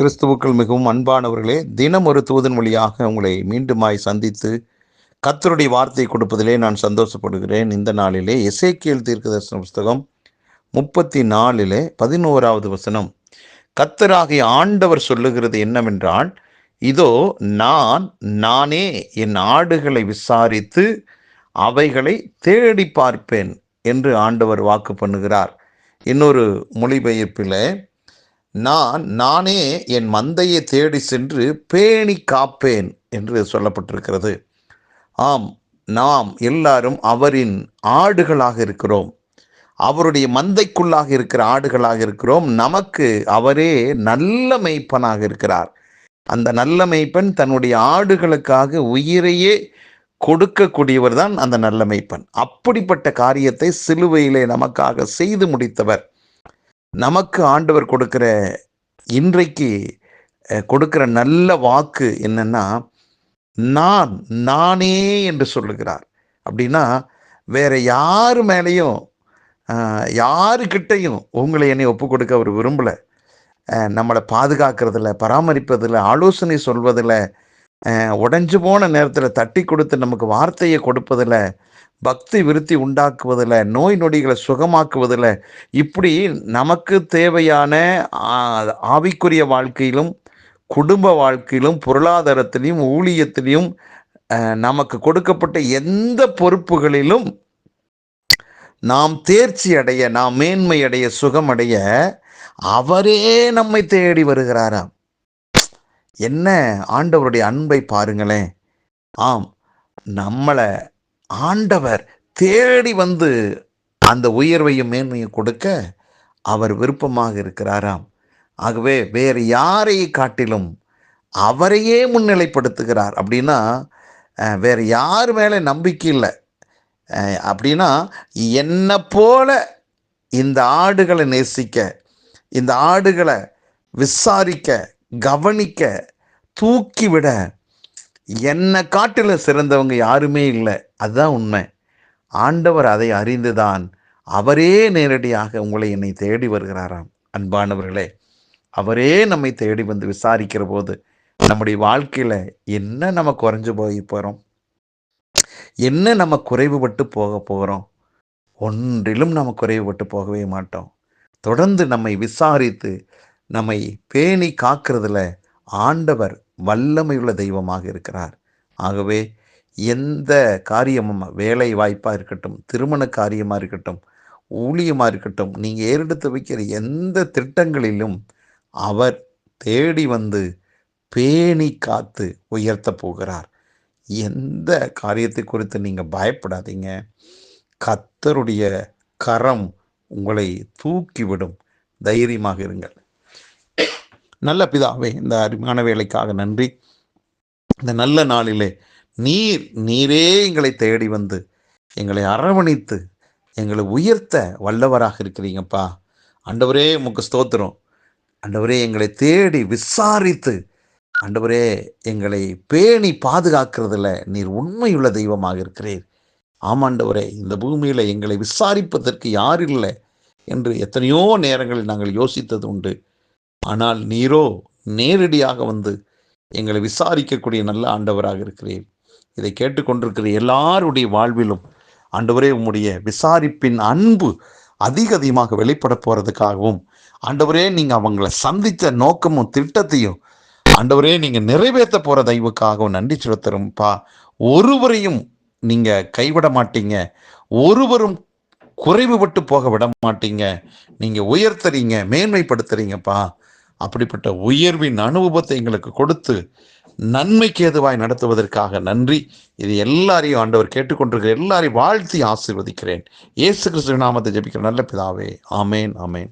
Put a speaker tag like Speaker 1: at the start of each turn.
Speaker 1: கிறிஸ்துவுக்கள் மிகவும் அன்பானவர்களே தினம் ஒரு தூதன் வழியாக உங்களை மீண்டுமாய் சந்தித்து கத்தருடைய வார்த்தை கொடுப்பதிலே நான் சந்தோஷப்படுகிறேன். இந்த நாளிலே எசேக்கியல் தீர்க்கதர்சன புஸ்தகம் முப்பத்தி நாலிலே பதினோராவது வசனம். கத்தராகிய ஆண்டவர் சொல்லுகிறது என்னவென்றால் இதோ நான் நானே என் ஆடுகளை விசாரித்து அவைகளை தேடி பார்ப்பேன் என்று ஆண்டவர் வாக்கு பண்ணுகிறார். இன்னொரு மொழிபெயர்ப்பில் நான் நானே என் மந்தையை தேடி சென்று பேணி காப்பேன் என்று சொல்லப்பட்டிருக்கிறது. ஆம் நாம் எல்லாரும் அவரின் ஆடுகளாக இருக்கிறோம். அவருடைய மந்தைக்குள்ளாக இருக்கிற ஆடுகளாக இருக்கிறோம். நமக்கு அவரே நல்ல மெய்ப்பனாக இருக்கிறார். அந்த நல்ல மெய்ப்பன் தன்னுடைய ஆடுகளுக்காக உயிரையே கொடுக்கக்கூடியவர் தான் அந்த நல்ல மெய்ப்பன். அப்படிப்பட்ட காரியத்தை சிலுவையிலே நமக்காக செய்து முடித்தவர். நமக்கு ஆண்டவர் கொடுக்கிற இன்றைக்கு கொடுக்கிற நல்ல வாக்கு என்னன்னா நான் நானே என்று சொல்லுகிறார். அப்படின்னா வேற யார் மேலேயும் யாருக்கிட்டையும் உங்களை என்னை ஒப்பு கொடுக்க அவர் விரும்பலை. நம்மளை பாதுகாக்கிறதுல பராமரிப்பதில் ஆலோசனை சொல்வதில் உடஞ்சு போன நேரத்தில் தட்டி கொடுத்து நமக்கு வார்த்தையை கொடுப்பதில் பக்தி விருத்தி உண்டாக்குவதில் நோய் நொடிகளை சுகமாக்குவதில் இப்படி நமக்கு தேவையான ஆவிக்குரிய வாழ்க்கையிலும் குடும்ப வாழ்க்கையிலும் பொருளாதாரத்திலையும் ஊழியத்திலையும் நமக்கு கொடுக்கப்பட்ட எந்த பொறுப்புகளிலும் நாம் தேர்ச்சி அடைய நாம் மேன்மை அடைய சுகம் அடைய அவரே நம்மை தேடி வருகிறாராம். என்ன ஆண்டவருடைய அன்பை பாருங்களேன். ஆம் நம்மளை ஆண்டவர் தேடி வந்து அந்த உயர்வையும் மேன்மையும் கொடுக்க அவர் விருப்பமாக இருக்கிறாராம். ஆகவே வேறு யாரை காட்டிலும் அவரையே முன்னிலைப்படுத்துகிறார் அப்படின்னா வேறு யார் மேலே நம்பிக்கை இல்லை. அப்படின்னா என்னை போல இந்த ஆடுகளை நேசிக்க இந்த ஆடுகளை விசாரிக்க கவனிக்க தூக்கிவிட என்னை காட்டில் சிறந்தவங்க யாருமே இல்லை. அதுதான் உண்மை. ஆண்டவர் அதை அறிந்துதான் அவரே நேரடியாக உங்களை என்னை தேடி வருகிறாராம். அன்பானவர்களே அவரே நம்மை தேடி வந்து விசாரிக்கிற போது நம்முடைய வாழ்க்கையில் என்ன நம்ம குறைஞ்சு போய் போகிறோம் என்ன நம்ம குறைவுபட்டு போக போகிறோம் ஒன்றிலும் நம்ம குறைவுபட்டு போகவே மாட்டோம். தொடர்ந்து நம்மை விசாரித்து நம்மை பேணி காக்கிறதுல ஆண்டவர் வல்லமையுள்ள தெய்வமாக இருக்கிறார். ஆகவே எந்த காரியமும் வேலை வாய்ப்பாக இருக்கட்டும் திருமண காரியமாக இருக்கட்டும் ஊழியமாக இருக்கட்டும் நீங்கள் ஏறெடுத்து வைக்கிற எந்த திட்டங்களிலும் அவர் தேடி வந்து பேணி காத்து உயர்த்த போகிறார். எந்த காரியத்தை குறித்து நீங்கள் பயப்படாதீங்க. கத்தருடைய கரம் உங்களை தூக்கிவிடும். தைரியமாக இருங்கள். நல்ல பிதாவே இந்த அருமையான வேலைக்காக நன்றி. இந்த நல்ல நாளிலே நீர் நீரே எங்களை தேடி வந்து எங்களை அரவணைத்து எங்களை உயர்த்த வல்லவராக இருக்கிறீங்கப்பா. ஆண்டவரே உமக்கு ஸ்தோத்திரம். ஆண்டவரே எங்களை தேடி விசாரித்து ஆண்டவரே எங்களை பேணி பாதுகாக்கிறதுல நீர் உண்மையுள்ள தெய்வமாக இருக்கிறீர். ஆமாண்டவரே இந்த பூமியில் எங்களை விசாரிப்பதற்கு யார் இல்லை என்று எத்தனையோ நேரங்களில் நாங்கள் யோசித்தது உண்டு. ஆனால் நீரோ நேரடியாக வந்து எங்களை விசாரிக்கக்கூடிய நல்ல ஆண்டவராக இருக்கிறீர். இதை கேட்டுக்கொண்டிருக்கிற எல்லாருடைய வாழ்விலும் ஆண்டவரே உம்முடைய விசாரிப்பின் அன்பு அதிக அதிகமாக வெளிப்பட போகிறதுக்காகவும் ஆண்டவரே நீங்கள் அவங்கள சந்தித்த நோக்கமும் திட்டத்தையும் ஆண்டவரே நீங்கள் நிறைவேற்ற போகிற தெய்வுக்காகவும் நன்றி செலுத்துறோம்ப்பா ஒருவரையும் நீங்கள் கைவிட மாட்டீங்க. ஒருவரும் குறைவுபட்டு போக விட மாட்டீங்க நீங்கள் உயர்த்துறீங்க மேன்மைப்படுத்துறீங்கப்பா. அப்படிப்பட்ட உயர்வின் அனுபவத்தை எங்களுக்கு கொடுத்து நன்மைக்கு ஏதுவாய் நடத்துவதற்காக நன்றி. இது எல்லாரையும் ஆண்டவர் கேட்டுக்கொண்டிருக்கிற எல்லாரையும் வாழ்த்தி ஆசீர்வதிக்கிறேன். இயேசு கிறிஸ்துவ நாமத்தை ஜெபிக்கிற நல்ல பிதாவே. ஆமேன் ஆமேன்.